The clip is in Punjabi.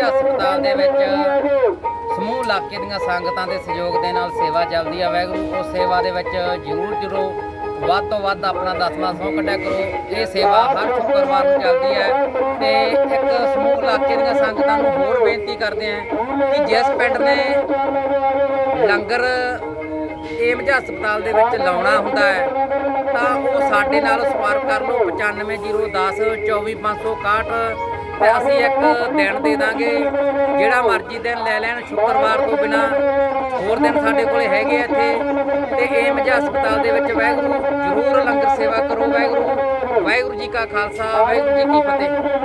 ਹਸਪਤਾਲ ਦੇ ਵਿੱਚ ਸਮੂਹ ਇਲਾਕੇ ਦੀਆਂ ਸੰਗਤਾਂ ਦੇ ਸਹਿਯੋਗ ਦੇ ਨਾਲ ਸੇਵਾ ਚੱਲਦੀ ਆ। ਵੈਗਰੂ ਉਸ ਸੇਵਾ ਦੇ ਵਿੱਚ ਜਰੂਰ ਜਰੂਰ ਵੱਧ ਤੋਂ ਵੱਧ ਆਪਣਾ ਦਸਵਾਂ ਸੌ ਕੱਢਿਆ ਕਰੋ। ਇਹ ਸੇਵਾ ਹਰ ਸ਼ੁੱਕਰਵਾਰ ਨੂੰ ਚੱਲਦੀ ਹੈ ਤੇ ਇੱਕ ਇਲਾਕੇ ਦੀਆਂ ਸੰਗਤਾਂ ਨੂੰ ਹੋਰ ਬੇਨਤੀ ਕਰਦੇ ਹਾਂ ਕਿ ਜਿਸ ਪਿੰਡ ਨੇ ਲੰਗਰ ਏਮਜ ਹਸਪਤਾਲ ਦੇ ਵਿੱਚ ਲਾਉਣਾ ਹੁੰਦਾ ਹੈ, ਤਾਂ ਉਹ ਸਾਡੇ ਨਾਲ ਸੰਪਰਕ ਕਰ ਲਓ 95010 24561 ਤੇ ਅਸੀਂ ਇੱਕ ਦਿਨ ਦੇ ਦਾਂਗੇ। ਜਿਹੜਾ ਮਰਜ਼ੀ ਦਿਨ ਲੈ ਲੈਣ, ਸ਼ੁੱਕਰਵਾਰ ਤੋਂ ਬਿਨਾ ਹੋਰ ਦਿਨ ਸਾਡੇ ਕੋਲੇ ਹੈਗੇ ਇੱਥੇ। ਤੇ ਏਮਜ ਹਸਪਤਾਲ ਦੇ ਵਿੱਚ ਵਾਹਿਗੁਰੂ, ਜ਼ਰੂਰ ਲੰਗਰ ਸੇਵਾ ਕਰੋ ਵਾਹਿਗੁਰੂ। ਵਾਹਿਗੁਰੂ ਜੀ ਕਾ ਖਾਲਸਾ, ਵਾਹਿਗੁਰੂ ਜੀ ਕੀ ਫਤਿਹ।